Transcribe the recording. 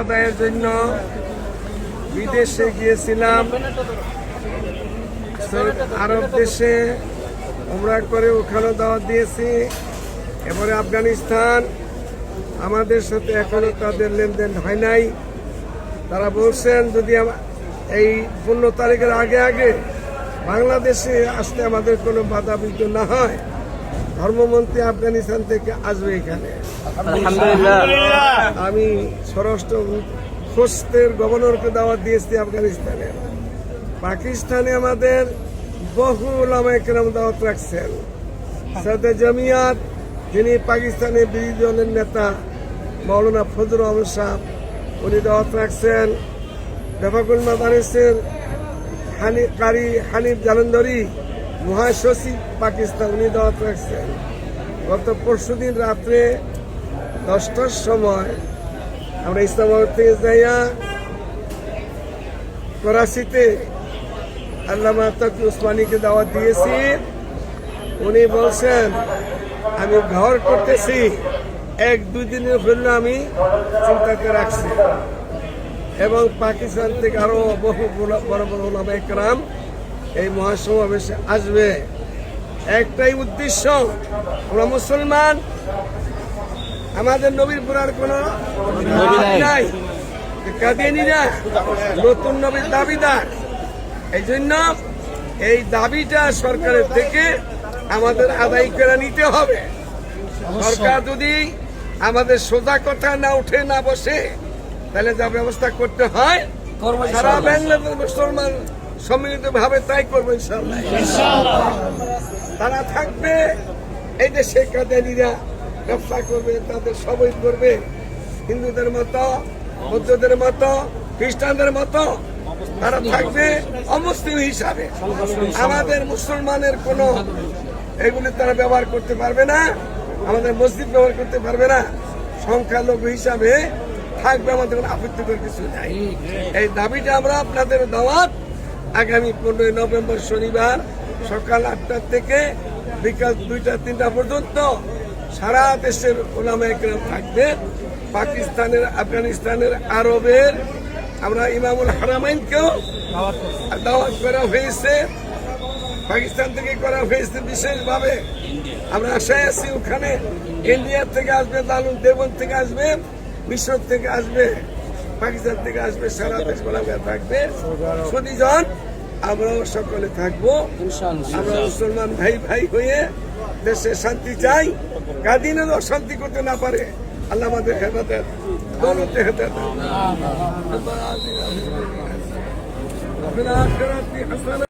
আদায়ের জন্য বিদেশে গিয়েছিলাম। আরব দেশে আমরা করে ওখানে দাওয়াত দিয়েছি। এবারে আফগানিস্তান, আমাদের সাথে এখনও তাদের লেনদেন হয় নাই। তারা বলছেন, যদি এই পনেরো তারিখের আগে আগে বাংলাদেশে আসতে আমাদের কোনো বাধা বিঘ্ন না হয়। ধর্মমন্ত্রী আফগানিস্তান থেকে আসবে এখানে। আমি স্বরাষ্ট্র খোস্তের গভর্নরকে দাওয়াত দিয়েছি আফগানিস্তানে। পাকিস্তানে আমাদের বহু ওলামা একরাম দাওয়াত রাখছেন। সাথে জমিয়াত যিনি পাকিস্তানের বিরোধী দলের নেতা মৌলানা ফজল আহমদ সাহ উনি দাওয়াত রাখছেন। বেফাকুল মাদারিসের হানি কারি হানিফ জালন্দরি মহাসচিব পাকিস্তান, উনি দাওয়াত রাখছেন। গত পরশুদিন রাত্রে দশটার সময় আমরা ইসলামাবাদ থেকে যাইয়া করাচিতে আল্লামা তাকি উসমানীকে দাওয়াত দিয়েছি। উনি বলছেন, আমি ঘর করতেছি, এক, দুই দিনের জন্য আমি চিন্তাকে রাখছি। এবং পাকিস্তান থেকে আরও বহু বড় বড় ওলামা একরাম এই মহাসমাবেশে আসবে। একটাই উদ্দেশ্য আমরা মুসলমান আমাদের নবীর পুরার কোন নাই। নতুন নবীর দাবিদার। এই জন্য এই দাবিটা সরকারের থেকে আমাদের আদায় করে নিতে হবে। সরকার যদি আমাদের সোজা কথা না উঠে না বসে তাহলে যা ব্যবস্থা করতে হয় সারা বাংলাদেশ মুসলমান সম্মিলিত ভাবে তাই করব তারা থাকবে, এই দেশে কাদিয়ানিরা ব্যবসা করবে, তাদের সবই করবে। হিন্দুদের মতো, বৌদ্ধদের মতো, খ্রিস্টানদের মতো, তারা থাকবে অমুসলিম হিসাবে। আমাদের মুসলমানের কোনো এগুলি তারা ব্যবহার করতে পারবে না, আমাদের মসজিদ ব্যবহার করতে পারবে না, সংখ্যালঘু হিসাবে থাকবে আমাদের কোনো আপত্তিকর কিছু নাই। এই দাবিটা আমরা আপনাদের দাওয়াত আগামী পনেরোই নভেম্বর শনিবার সকাল আটটা থেকে বিকাল দুইটা, তিনটা পর্যন্ত সারা দেশের ওলামা একরাম থাকবে। পাকিস্তানের, আফগানিস্তানের, আরবের, আমরা ইমামুল হারামাইনকেও দাওয়াত করা হয়েছে। পাকিস্তান থেকে করা হয়েছে বিশেষভাবে। আমরা আশায় আছি ওখানে ইন্ডিয়া থেকে আসবে দালুন দেবন থেকে আসবে, মিশর থেকে আসবে। পাকিস্তান থেকে আসবে সারা দেশ গোলামে থাকবে সুদীজন আমরাও সকলে থাকবো আমরা মুসলমান ভাই ভাই হয়ে দেশে শান্তি চাই কাদিনে অশান্তি করতে না পারে আল্লাহ আমাদের হেদাতের দৌলতে হেদাতের ربنا آتنا في الدنيا حسنة وفي الآخرة حسنة